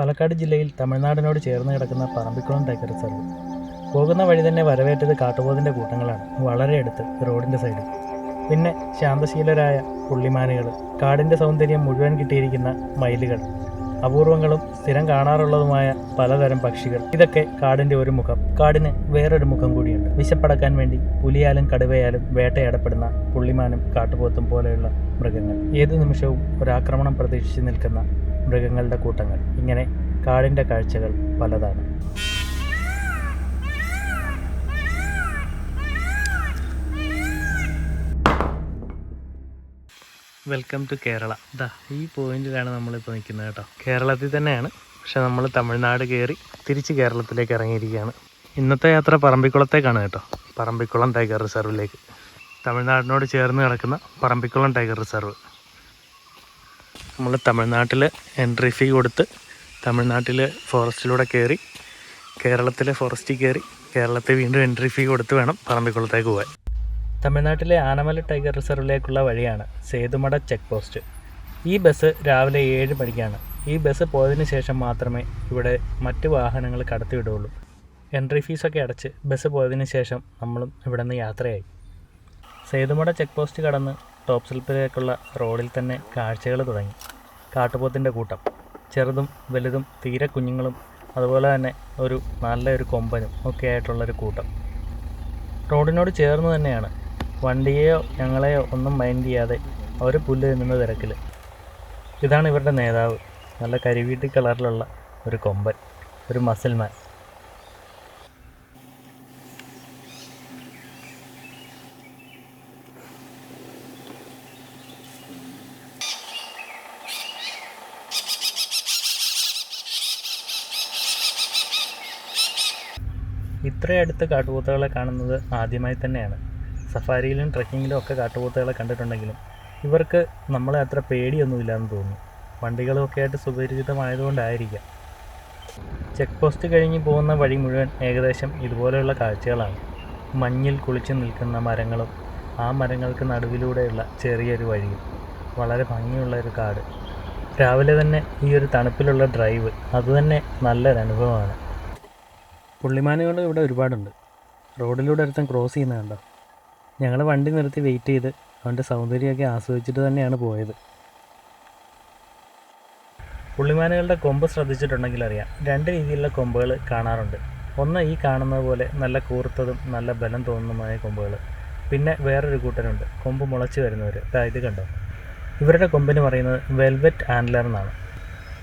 പാലക്കാട് ജില്ലയിൽ തമിഴ്നാടിനോട് ചേർന്ന് കിടക്കുന്ന പറമ്പിക്കുളം ടൈഗർ റിസർവ്. പോകുന്ന വഴി തന്നെ വരവേറ്റത് കാട്ടുപോതിന്റെ കൂട്ടങ്ങളാണ്. വളരെ അടുത്ത് റോഡിന്റെ സൈഡിൽ. പിന്നെ ശാന്തശീലരായ പുള്ളിമാനുകൾ കാടിന്റെ സൗന്ദര്യം മുഴുവൻ കിട്ടിയിരിക്കുന്ന മയിലുകൾ അപൂർവങ്ങളും സ്ഥിരം കാണാറുള്ളതുമായ പലതരം പക്ഷികൾ. ഇതൊക്കെ കാടിന്റെ ഒരു മുഖം. കാടിന് വേറൊരു മുഖം കൂടിയുണ്ട്. വിശപ്പടക്കാൻ വേണ്ടി പുലിയാലും കടുവയാലും വേട്ടയാടപ്പെടുന്ന പുള്ളിമാനും കാട്ടുപോത്തും പോലെയുള്ള മൃഗങ്ങൾ. ഏത് നിമിഷവും ഒരാക്രമണം പ്രതീക്ഷിച്ച് നിൽക്കുന്ന മൃഗങ്ങളുടെ കൂട്ടങ്ങൾ. ഇങ്ങനെ കാടിന്റെ കാഴ്ചകൾ പലതാണ്. വെൽക്കം ടു കേരള ദാ ഈ പോയിന്റിലാണ് നമ്മളിപ്പോൾ നിൽക്കുന്നത് കേട്ടോ. കേരളത്തിൽ തന്നെയാണ്. പക്ഷെ നമ്മൾ തമിഴ്നാട് കയറി തിരിച്ച് കേരളത്തിലേക്ക് ഇറങ്ങിയിരിക്കുകയാണ്. ഇന്നത്തെ യാത്ര പറമ്പിക്കുളത്തേക്കാണ് കേട്ടോ. പറമ്പിക്കുളം ടൈഗർ റിസർവിലേക്ക്. തമിഴ്നാടിനോട് ചേർന്ന് കിടക്കുന്ന പറമ്പിക്കുളം ടൈഗർ റിസർവ്. നമ്മൾ തമിഴ്നാട്ടിൽ എൻട്രി ഫീ കൊടുത്ത് തമിഴ്നാട്ടിൽ ഫോറസ്റ്റിലൂടെ കയറി കേരളത്തിലെ ഫോറസ്റ്റിൽ കയറി കേരളത്തിൽ വീണ്ടും എൻട്രി ഫീ കൊടുത്ത് വേണം പറമ്പിക്കുളത്തേക്ക് പോകാൻ തമിഴ്നാട്ടിലെ ആനമല ടൈഗർ റിസർവിലേക്കുള്ള വഴിയാണ് സേതുമട ചെക്ക് പോസ്റ്റ് ഈ ബസ് രാവിലെ ഏഴ് മണിക്കാണ്. ഈ ബസ് പോയതിന് ശേഷം മാത്രമേ ഇവിടെ മറ്റ് വാഹനങ്ങൾ കടത്തിവിടുള്ളൂ എൻട്രി ഫീസൊക്കെ അടച്ച് ബസ് പോയതിന് ശേഷം നമ്മളും ഇവിടെ നിന്ന് യാത്രയായി. സേതുമട ചെക്ക് പോസ്റ്റ് കടന്ന് ടോപ്പ് സ്ലിപ്പിലേക്കുള്ള റോഡിൽ തന്നെ കാഴ്ചകൾ തുടങ്ങി. കാട്ടുപോത്തിന്റെ കൂട്ടം. ചെറുതും വലുതും തീരെ കുഞ്ഞുങ്ങളും അതുപോലെ തന്നെ ഒരു നല്ലൊരു കൊമ്പനും ഒക്കെ ആയിട്ടുള്ളൊരു കൂട്ടം. റോഡിനോട് ചേർന്ന് തന്നെയാണ്. വണ്ടിയെയോ ഞങ്ങളെയോ ഒന്നും മൈൻഡ് ചെയ്യാതെ അവർ പുല്ല് തിന്നുന്ന തിരക്കിൽ ഇതാണ് ഇവരുടെ നേതാവ്. നല്ല കരിവീട്ടി കളറിലുള്ള ഒരു കൊമ്പൻ ഒരു മസിൽമാൻ. ഇത്രയടുത്ത് കാട്ടുപോത്തുകളെ കാണുന്നത് ആദ്യമായി തന്നെയാണ്. സഫാരിയിലും ട്രക്കിങ്ങിലും ഒക്കെ കാട്ടുപോത്തുകളെ കണ്ടിട്ടുണ്ടെങ്കിലും ഇവർക്ക് നമ്മളെ അത്ര പേടിയൊന്നുമില്ലാന്ന് തോന്നുന്നു. വണ്ടികളൊക്കെ ആയിട്ട് സുപരിചിതമായതുകൊണ്ടായിരിക്കാം. ചെക്ക് പോസ്റ്റ് കഴിഞ്ഞ് പോകുന്ന വഴി മുഴുവൻ ഏകദേശം ഇതുപോലെയുള്ള കാഴ്ചകളാണ്. മഞ്ഞിൽ കുളിച്ച് നിൽക്കുന്ന മരങ്ങളും ആ മരങ്ങൾക്ക് നടുവിലൂടെയുള്ള ചെറിയൊരു വഴിയും. വളരെ ഭംഗിയുള്ള ഒരു കാട്. രാവിലെ തന്നെ ഈ ഒരു തണുപ്പിലുള്ള ഡ്രൈവ് അതുതന്നെ നല്ലൊരു അനുഭവമാണ് പുള്ളിമാനുകൾ ഇവിടെ ഒരുപാടുണ്ട്. റോഡിലൂടെ ഒരുത്തൻ ക്രോസ് ചെയ്യുന്ന കണ്ടോ? ഞങ്ങൾ വണ്ടി നിർത്തി വെയിറ്റ് ചെയ്ത് അവന്റെ സൗന്ദര്യമൊക്കെ ആസ്വദിച്ചിട്ട് തന്നെയാണ് പോയത്. പുള്ളിമാനുകളുടെ കൊമ്പ് ശ്രദ്ധിച്ചിട്ടുണ്ടെങ്കിൽ അറിയാം രണ്ട് രീതിയിലുള്ള കൊമ്പുകൾ കാണാറുണ്ട്. ഒന്ന് ഈ കാണുന്നത് പോലെ നല്ല കൂർത്തതും നല്ല ബലം തോന്നുന്നതുമായ കൊമ്പുകൾ പിന്നെ വേറൊരു കൂട്ടരുണ്ട്. കൊമ്പ് മുളച്ച് വരുന്നവർ ഇതാ ഇത് കണ്ടോ? ഇവരുടെ കൊമ്പിന് പറയുന്നത് വെൽവെറ്റ് ആൻഡ്ലർ എന്നാണ്.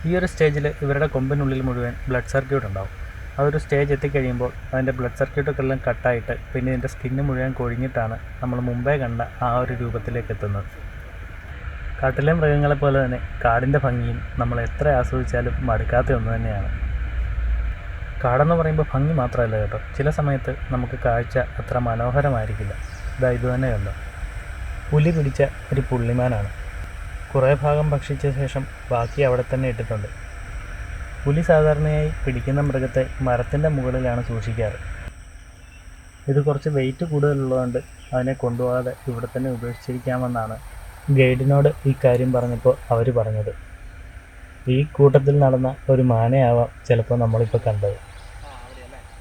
ഈ ഒരു സ്റ്റേജിൽ ഇവരുടെ കൊമ്പിനുള്ളിൽ മുഴുവൻ ബ്ലഡ് സർക്യൂട്ട് ഉണ്ടാവും. അതൊരു സ്റ്റേജ് എത്തിക്കഴിയുമ്പോൾ അതിന്റെ ബ്ലഡ് സർക്യൂട്ടൊക്കെ എല്ലാം കട്ടായിട്ട് പിന്നെ ഇതിന്റെ സ്കിന്ന് മുഴുവൻ കൊഴിഞ്ഞിട്ടാണ് നമ്മൾ മുമ്പേ കണ്ട ആ ഒരു രൂപത്തിലേക്ക് എത്തുന്നത്. കാട്ടിലെ മൃഗങ്ങളെ പോലെ തന്നെ കാടിന്റെ ഭംഗിയും നമ്മൾ എത്ര ആസ്വദിച്ചാലും മടുക്കാത്ത ഒന്ന് തന്നെയാണ്. കാടെന്ന് പറയുമ്പോൾ ഭംഗി മാത്രമല്ല കേട്ടോ. ചില സമയത്ത് നമുക്ക് കാഴ്ച അത്ര മനോഹരമായിരിക്കില്ല. ഇതാ ഇത് തന്നെ കണ്ടോ? പുലി പിടിച്ച ഒരു പുള്ളിമാനാണ്. കുറേ ഭാഗം ഭക്ഷിച്ച ശേഷം ബാക്കി അവിടെ തന്നെ ഇട്ടിട്ടുണ്ട്. പുലി സാധാരണയായി പിടിക്കുന്ന മൃഗത്തെ മരത്തിന്റെ മുകളിലാണ് സൂക്ഷിക്കാറ്. ഇത് കുറച്ച് വെയിറ്റ് കൂടുതലുള്ളതുകൊണ്ട് അതിനെ കൊണ്ടുപോകാതെ ഇവിടെ തന്നെ ഉപേക്ഷിച്ചിരിക്കാമെന്നാണ് ഗൈഡിനോട് ഈ കാര്യം പറഞ്ഞപ്പോൾ അവർ പറഞ്ഞത്. ഈ കൂട്ടത്തിൽ നടന്ന ഒരു മാനയാവാം ചിലപ്പോൾ നമ്മളിപ്പോൾ കണ്ടത്.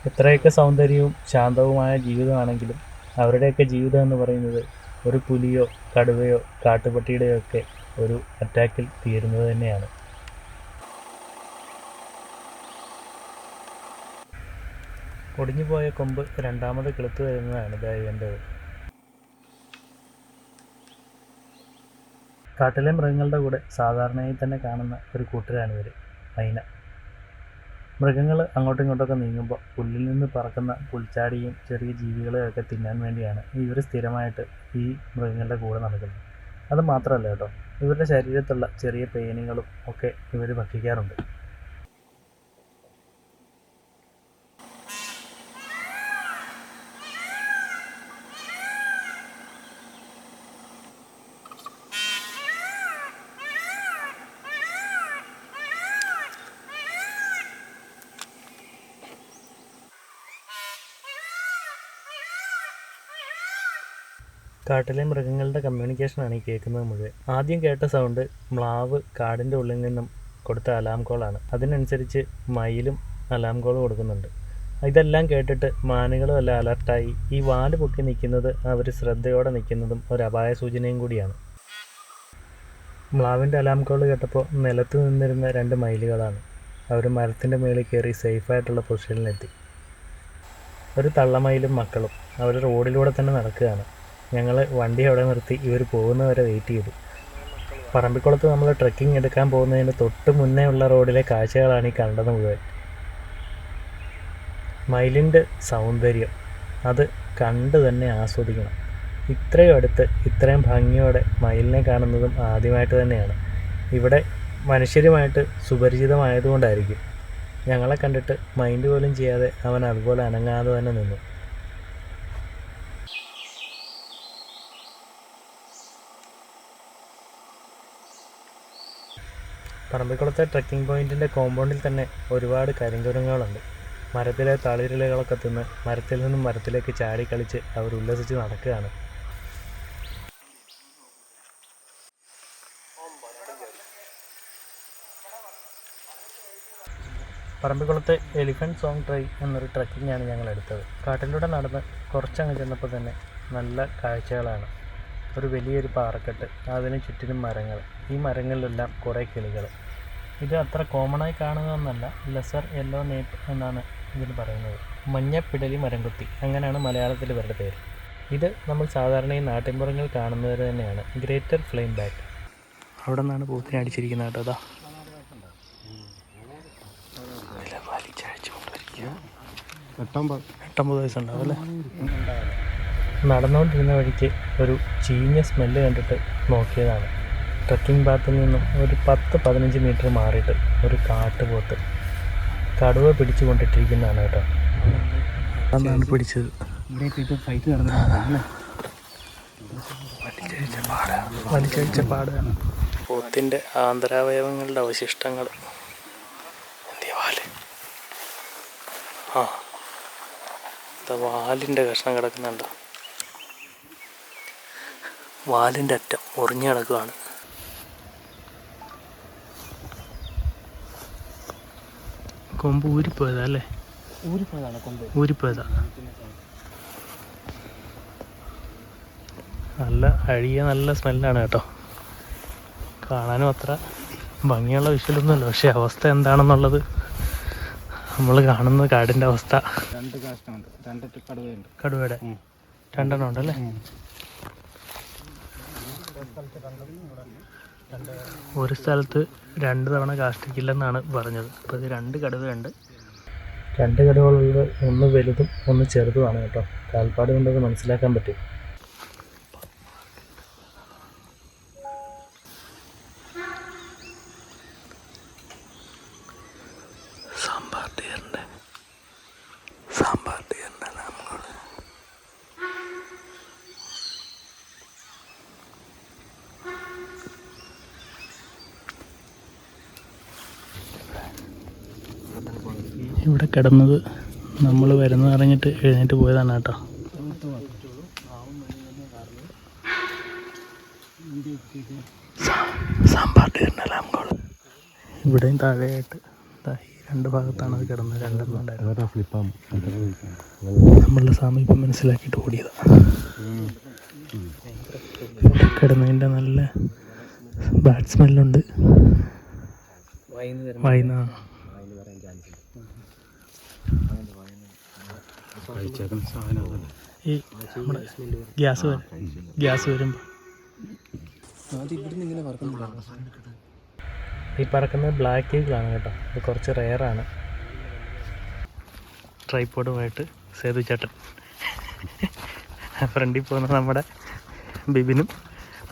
എത്രയൊക്കെ സൗന്ദര്യവും ശാന്തവുമായ ജീവിതമാണെങ്കിലും അവരുടെയൊക്കെ ജീവിതം എന്ന് പറയുന്നത് ഒരു പുലിയോ കടുവയോ കാട്ടുപട്ടിയുടെയോ ഒക്കെ ഒരു അറ്റാക്കിൽ തീരുന്നത് തന്നെയാണ്. ഒടിഞ്ഞുപോയ കൊമ്പ് രണ്ടാമത് കിളുത്തു വരുന്നതാണ് ദൈവന്റെത് കാട്ടിലെ മൃഗങ്ങളുടെ കൂടെ സാധാരണയായി തന്നെ കാണുന്ന ഒരു കൂട്ടരാണ് ഇവർ മൈന. മൃഗങ്ങൾ അങ്ങോട്ടും ഇങ്ങോട്ടൊക്കെ നീങ്ങുമ്പോൾ പുല്ലിൽ നിന്ന് പറക്കുന്ന പുൽച്ചാടിയും ചെറിയ ജീവികളെയൊക്കെ തിന്നാൻ വേണ്ടിയാണ് ഇവർ സ്ഥിരമായിട്ട് ഈ മൃഗങ്ങളുടെ കൂടെ നടക്കുന്നത്. അത് മാത്രമല്ല കേട്ടോ ഇവരുടെ ശരീരത്തുള്ള ചെറിയ പേനുകളും ഒക്കെ ഇവർ ഭക്ഷിക്കാറുണ്ട്. കാട്ടിലെ മൃഗങ്ങളുടെ കമ്മ്യൂണിക്കേഷനാണ് ഈ കേൾക്കുന്നത് മുഴുവൻ. ആദ്യം കേട്ട സൗണ്ട് മ്ലാവ് കാടിന്റെ ഉള്ളിൽ നിന്നും കൊടുത്ത അലാം കോളാണ് അതിനനുസരിച്ച് മയിലും അലാം കോൾ കൊടുക്കുന്നുണ്ട്. ഇതെല്ലാം കേട്ടിട്ട് മാനുകളും എല്ലാം അലർട്ടായി ഈ വാൽ പൊക്കി നിൽക്കുന്നത് അവർ ശ്രദ്ധയോടെ നിൽക്കുന്നതും ഒരു അപായ സൂചനയും കൂടിയാണ്. മ്ലാവിന്റെ അലാം കോൾ കേട്ടപ്പോൾ നിലത്ത് നിന്നിരുന്ന രണ്ട് മയിലുകളാണ്. അവർ മരത്തിന്റെ മുകളിൽ കയറി സേഫായിട്ടുള്ള പൊസിഷനിലെത്തി ഒരു തള്ളമയിലും മക്കളും അവർ റോഡിലൂടെ തന്നെ നടക്കുകയാണ്. ഞങ്ങൾ വണ്ടി അവിടെ നിർത്തി ഇവർ പോകുന്നവരെ വെയിറ്റ് ചെയ്തു. പറമ്പിക്കുളത്ത് നമ്മൾ ട്രക്കിംഗ് എടുക്കാൻ പോകുന്നതിന് തൊട്ട് മുന്നേ ഉള്ള റോഡിലെ കാഴ്ചകളാണ് ഈ കണ്ടത് മുഴുവൻ. മയിലിന്റെ സൗന്ദര്യം അത് കണ്ട് തന്നെ ആസ്വദിക്കണം. ഇത്രയും അടുത്ത് ഇത്രയും ഭംഗിയോടെ മയിലിനെ കാണുന്നതും ആദ്യമായിട്ട് തന്നെയാണ്. ഇവിടെ മനുഷ്യരുമായിട്ട് സുപരിചിതമായതുകൊണ്ടായിരിക്കും. ഞങ്ങളെ കണ്ടിട്ട് മൈൻഡ് പോലും ചെയ്യാതെ അവൻ അതുപോലെ അനങ്ങാതെ തന്നെ നിന്നു. പറമ്പിക്കുളത്തെ ട്രക്കിംഗ് പോയിന്റിന്റെ കോമ്പൗണ്ടിൽ തന്നെ ഒരുപാട് കരിങ്കുരങ്ങുകളുണ്ട്. മരത്തിലെ തളിരിലകളൊക്കെ തിന്ന് മരത്തിൽ നിന്നും മരത്തിലേക്ക് ചാടി കളിച്ച് അവർ ഉല്ലസിച്ച് നടക്കുകയാണ്. പറമ്പിക്കുളത്തെ എലിഫന്റ് സോങ് ട്രൈ എന്നൊരു ട്രക്കിംഗ് ആണ് ഞങ്ങൾ എടുത്തത്. കാട്ടിലൂടെ നടന്ന് കുറച്ചങ്ങ് ചെന്നപ്പോൾ തന്നെ നല്ല കാഴ്ചകളാണ്. ഒരു വലിയൊരു പാറക്കെട്ട്. അതിന് ചുറ്റിനും മരങ്ങൾ. ഈ മരങ്ങളിലെല്ലാം കുറേ കിളികൾ. ഇത് അത്ര കോമൺ ആയി കാണുന്നതൊന്നല്ല ലെസർ യെല്ലോ നേപ്പ് എന്നാണ് ഇതിന് പറയുന്നത്. മഞ്ഞപ്പിടലി മരംകുത്തി. അങ്ങനെയാണ് മലയാളത്തിൽ ഇവരുടെ പേര്. ഇത് നമ്മൾ സാധാരണ ഈ നാട്ടിൻപുറങ്ങൾ കാണുന്നത് തന്നെയാണ്. ഗ്രേറ്റർ ഫ്ലെയിം ബാറ്റ് അവിടെ നിന്നാണ് പൂത്തിനെ അടിച്ചിരിക്കുന്നത് കേട്ടോ. അതാ എട്ടൊമ്പത്. എട്ടൊമ്പത് വയസ്സുണ്ടാവും അല്ലേ? നടന്നുകൊണ്ടിരുന്ന വഴിക്ക് ഒരു ചീഞ്ഞ സ്മെല്ല് കണ്ടിട്ട് നോക്കിയതാണ്. ട്രക്കിംഗ് ഭാഗത്തു നിന്നും ഒരു പത്ത് പതിനഞ്ച് മീറ്റർ മാറിയിട്ട് ഒരു കാട്ടുപോത്ത്. കടുവ പിടിച്ചു കൊണ്ടിട്ടിരിക്കുന്നതാണ് കേട്ടോ. അതാണ് പിടിച്ചത്. വലിച്ചഴിച്ച പാടാണ് പോത്തിന്റെ ആന്തരാവയവങ്ങളുടെ അവശിഷ്ടങ്ങൾ. ആ. വാലിന്റെ കഷ്ണം കിടക്കുന്നുണ്ടോ? വാലിന്റെ അറ്റം മുറിഞ്ഞു കിടക്കുകയാണ് കൊമ്പ് ഊരിപ്പോയതാ അല്ലേ? ഊരിപ്പോയതാ. നല്ല അഴിയ നല്ല സ്മെല്ലാണ് കേട്ടോ. കാണാനും അത്ര ഭംഗിയുള്ള വിഷയമൊന്നുമല്ല പക്ഷെ അവസ്ഥ എന്താണെന്നുള്ളത് നമ്മൾ കാണുന്ന കാടിന്റെ അവസ്ഥ. രണ്ട് കാഷ്ടമുണ്ട്. രണ്ട് കടുവയുണ്ട്. കടുവയുടെ. രണ്ടെണ്ണം ഉണ്ടല്ലേ? ഒരു സ്ഥലത്ത് രണ്ട് തവണ കാഷ്ടിക്കില്ലെന്നാണ് പറഞ്ഞത്. അപ്പോൾ ഇത് രണ്ട് കടുവയുണ്ട്. രണ്ട് കടുവകളുള്ളത് ഒന്ന് വലുതും ഒന്ന് ചെറുതുമാണ് കേട്ടോ. കാൽപ്പാട് കൊണ്ടത് മനസ്സിലാക്കാൻ പറ്റും. ഇവിടെ കിടന്നത് നമ്മൾ വരുന്നത് അറിഞ്ഞിട്ട് എഴുന്നേറ്റ് പോയതാണ് കേട്ടോ. സാമ്പാർ ഇവിടെയും താഴെയായിട്ട് ഈ രണ്ട് ഭാഗത്താണ് അത് കിടന്നത്. രണ്ടെണ്ണം ഉണ്ടായിരുന്നു. ഫ്ലിപ്പാകും നമ്മളുടെ സാമീപ്യം മനസ്സിലാക്കിയിട്ട് ഓടിയതാണ് കിടന്നതിന്റെ നല്ല ബാഡ് സ്മെല്ലുണ്ട് വൈകുന്ന കഴിച്ചേക്കുന്ന ഈ നമ്മുടെ ഗ്യാസ് വരും. ഗ്യാസ് വരുമ്പോൾ ഈ പറക്കുന്നത് ബ്ലാക്ക് ഈഗിളാണ് കേട്ടോ. ഇത് കുറച്ച് റെയറാണ് ട്രൈപോഡുമായിട്ട് സേതു ചേട്ടൻ. ഫ്രണ്ടിൽ പോകുന്ന നമ്മുടെ ബിബിനും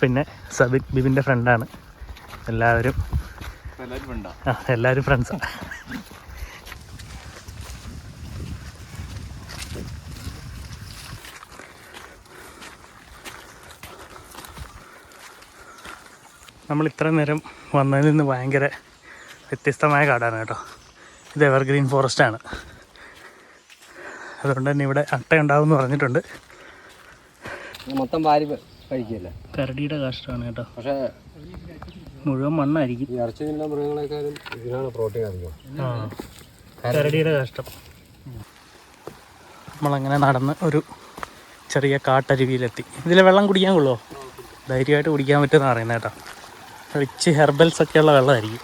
പിന്നെ സബിൻ ബിബിന്റെ ഫ്രണ്ടാണ് എല്ലാവരും ആ? എല്ലാവരും ഫ്രണ്ട്സാണ് നമ്മൾ ഇത്ര നേരം വന്നതിൽ നിന്ന് ഭയങ്കര വ്യത്യസ്തമായ കാടാണ് കേട്ടോ. ഇത് എവർഗ്രീൻ ഫോറസ്റ്റ് ആണ്. അതുകൊണ്ട് തന്നെ ഇവിടെ അട്ട ഉണ്ടാവും എന്ന് പറഞ്ഞിട്ടുണ്ട് മൊത്തം വാരി കഴിക്കല്ലേ കരടിയുടെ കാഷ്ടമാണ് കേട്ടോ. പക്ഷേ മുഴുവൻ മണ്ണായിരിക്കും. ഇറച്ചി മൃഗങ്ങളെക്കാളും ഇതിനാണ് പ്രോട്ടീൻ അധികം. കരടിയുടെ കഷ്ടം. നമ്മളങ്ങനെ നടന്ന് ഒരു ചെറിയ കാട്ടരുവിയിലെത്തി. ഇതിൽ വെള്ളം കുടിക്കാൻ കൊള്ളുമോ ധൈര്യമായിട്ട് കുടിക്കാൻ പറ്റുമെന്ന് പറയുന്നത് കേട്ടോ. റിച്ച് ഹെർബൽസ് ഒക്കെയുള്ള വെള്ളമായിരിക്കും.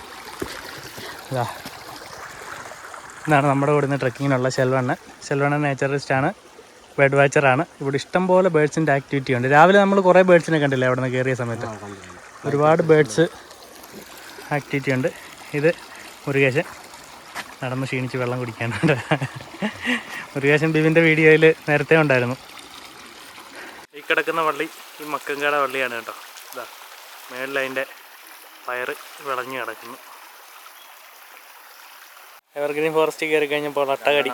ഇതാ ഇതാണ് നമ്മുടെ കൂടെ നിന്ന് ട്രക്കിങ്ങിനുള്ള ശെൽവണ്ണ ശെൽവണ്ണ ആണ്. ബേർഡ് വാച്ചറാണ് ഇവിടെ ഇഷ്ടംപോലെ ബേഡ്സിന്റെ ആക്ടിവിറ്റി ഉണ്ട്. രാവിലെ നമ്മൾ കുറേ ബേഡ്സിനെ കണ്ടില്ലേ അവിടെ നിന്ന് കയറിയ സമയത്ത് ഒരുപാട് ബേഡ്സ് ആക്ടിവിറ്റി ഉണ്ട്. ഇത് മുരുകേശൻ നടന്ന് ക്ഷീണിച്ച് വെള്ളം കുടിക്കാനുണ്ട് മുരുകേശൻ ബിബിന്റെ വീഡിയോയിൽ നേരത്തെ ഉണ്ടായിരുന്നു. ഈ കിടക്കുന്ന വള്ളി ഈ മക്കങ്കാട വള്ളിയാണ് കേട്ടോ. ഇതാ മേളിൽ അതിന്റെ പയറ് വിളഞ്ഞു കിടക്കുന്നു. എവർഗ്രീൻ ഫോറസ്റ്റ് കയറി കഴിഞ്ഞപ്പോൾ അട്ടകടി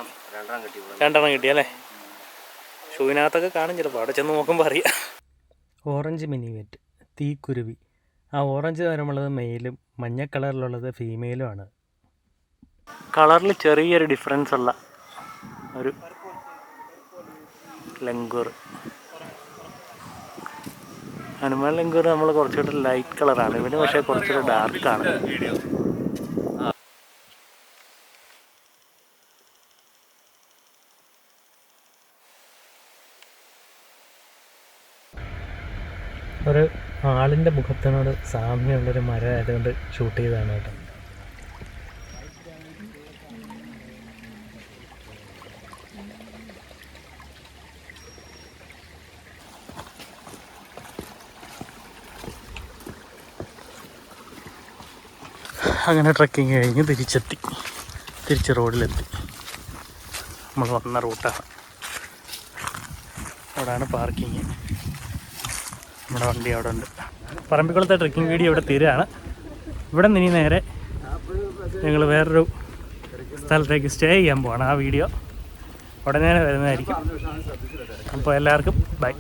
രണ്ടെണ്ണം കെട്ടി അല്ലേ? ഷൂവിനകത്തൊക്കെ കാണും ചിലപ്പോൾ. അവിടെ ചെന്ന് നോക്കുമ്പോൾ അറിയാം. ഓറഞ്ച് മിനിവേറ്റ് തീക്കുരുവി. ആ ഓറഞ്ച് നിറമുള്ളത് മെയിലും മഞ്ഞ കളറിലുള്ളത് ഫീമെയിലും ആണ്. കളറിൽ ചെറിയൊരു ഡിഫറൻസ് ഉള്ള ഒരു ലങ്കൂർ ഹനുമാൻ ലിംഗൂർ നമ്മൾ കുറച്ചുകൂടെ ലൈറ്റ് കളറാണ് ഇവന് പക്ഷേ കുറച്ചുകൂടെ ഡാർക്കാണ് ഒരു ആളിന്റെ മുഖത്തിനോട് സാമ്യമുള്ളൊരു മരം ആയതുകൊണ്ട് ഷൂട്ട് ചെയ്തതാണ് കേട്ടോ. അങ്ങനെ ട്രക്കിങ് കഴിഞ്ഞ് തിരിച്ചെത്തി. തിരിച്ച് റോഡിലെത്തി നമ്മൾ വന്ന റൂട്ടാണ് അവിടെയാണ് പാർക്കിങ് നമ്മുടെ വണ്ടി അവിടെ ഉണ്ട്. പറമ്പിക്കുളത്തെ ട്രക്കിംഗ് വീഡിയോ ഇവിടെ തീരുകയാണ്. ഇവിടെ നിന്ന് ഇനി നേരെ ഞങ്ങൾ വേറൊരു സ്ഥലത്തേക്ക് സ്റ്റേ ചെയ്യാൻ പോവാണ് ആ വീഡിയോ ഉടനെ വരുന്നതായിരിക്കും. അപ്പോൾ എല്ലാവർക്കും ബൈ